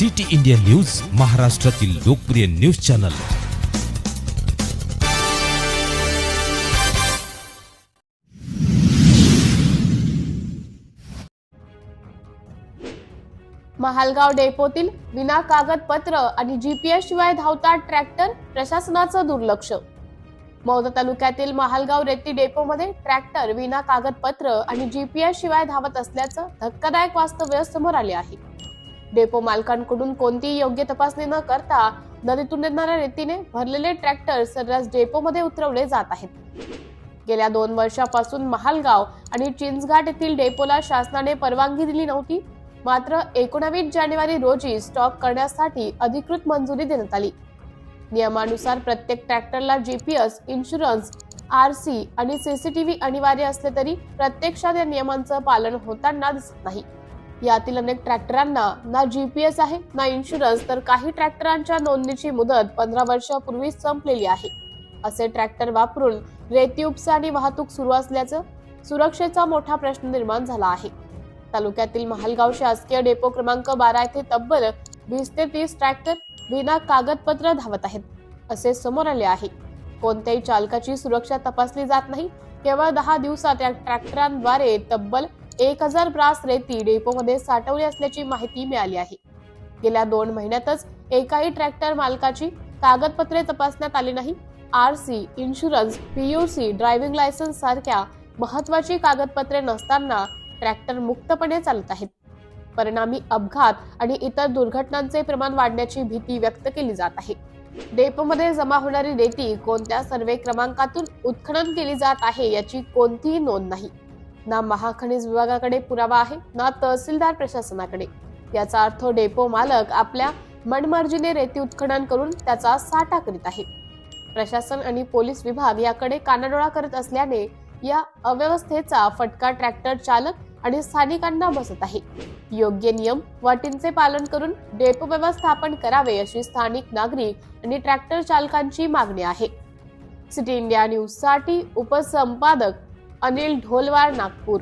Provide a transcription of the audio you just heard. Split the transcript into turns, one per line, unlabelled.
City India news महाराष्ट्रातील लोकप्रिय news channel.
Mahalgaon डेपोतील विना कागदपत्र आणि जीपीएस शिवाय धावता ट्रॅक्टर प्रशासनाचं दुर्लक्ष. मौदा तालुक्यातील महालगाव रेती डेपोमध्ये ट्रॅक्टर विना कागदपत्र आणि जीपीएस शिवाय धावत असल्याचं धक्कादायक वास्तव्य समोर आले आहे. डेपो मालकांकडून कोणतीही योग्य तपासणी न करता नदीतून येणाऱ्या रेतीने भरलेले ट्रॅक्टर सर्रास डेपोमध्ये उतरवले जात आहेत. गेल्या दोन वर्षापासून महालगाव आणि चिंचघाट येथील डेपोला शासनाने परवानगी दिली नव्हती मात्र एकोणावीस जानेवारी रोजी स्टॉक करण्यासाठी अधिकृत मंजुरी देण्यात आली. नियमानुसार प्रत्येक ट्रॅक्टरला जीपीएस इन्शुरन्स आर सी आणि सीसीटीव्ही अनिवार्य असले तरी प्रत्यक्षात या नियमांचं पालन होताना दिसत नाही. यातील अनेक ट्रॅक्टरांना ना जी पी एस आहे ना इन्शुरन्स तर काही ट्रॅक्टरांच्या नोंदणीची मुदत पंधरा वर्षापूर्वीच संपलेली आहे. असे ट्रॅक्टर वापरून रेती उपसा आणि वाहतूक सुरू असल्याचं सुरक्षेचा मोठा प्रश्न निर्माण झाला आहे. तालुक्यातील महालगाव शासकीय डेपो क्रमांक बारा येथे तब्बल वीस ते तीस ट्रॅक्टर विना कागदपत्र धावत आहेत असे समोर आले आहे. कोणत्याही चालकाची सुरक्षा तपासली जात नाही. केवळ दहा दिवसात या ट्रॅक्टरांद्वारे तब्बल एक हजार ब्रास रेती डेपोमध्ये साठवली असल्याची माहिती मिळाली आहे. गेल्या दोन महिन्यातच एकाही ट्रॅक्टर मालकाची कागदपत्रे तपासण्यात आली नाही. R C insurance PUC driving licence सारख्या महत्वाची कागदपत्रे नसताना ट्रॅक्टर मुक्तपणे चालत आहेत. परिणामी अपघात आणि इतर दुर्घटनांचे प्रमाण वाढण्याची भीती व्यक्त केली जात आहे. डेपोमध्ये जमा होणारी रेती कोणत्या सर्वे क्रमांकातून उत्खनन केली जात आहे याची कोणतीही नोंद नाही. ना महाखनिज विभागाकडे पुरावा आहे ना तहसीलदार प्रशासनाकडे. याचा अर्थ डेपो मालक आपल्या मनमर्जीने रेती उत्खनन करून त्याचा साठा करीत आहे. प्रशासन आणि पोलीस विभाग याकडे कानाडोळा करत असल्याने या अव्यवस्थेचा फटका ट्रॅक्टर चालक आणि स्थानिकांना बसत आहे. योग्य नियम वाटींचे पालन करून डेपो व्यवस्थापन करावे अशी स्थानिक नागरिक आणि ट्रॅक्टर चालकांची मागणी आहे. सिटी इंडिया न्यूजसाठी उपसंपादक अनिल ढोलवार नागपूर.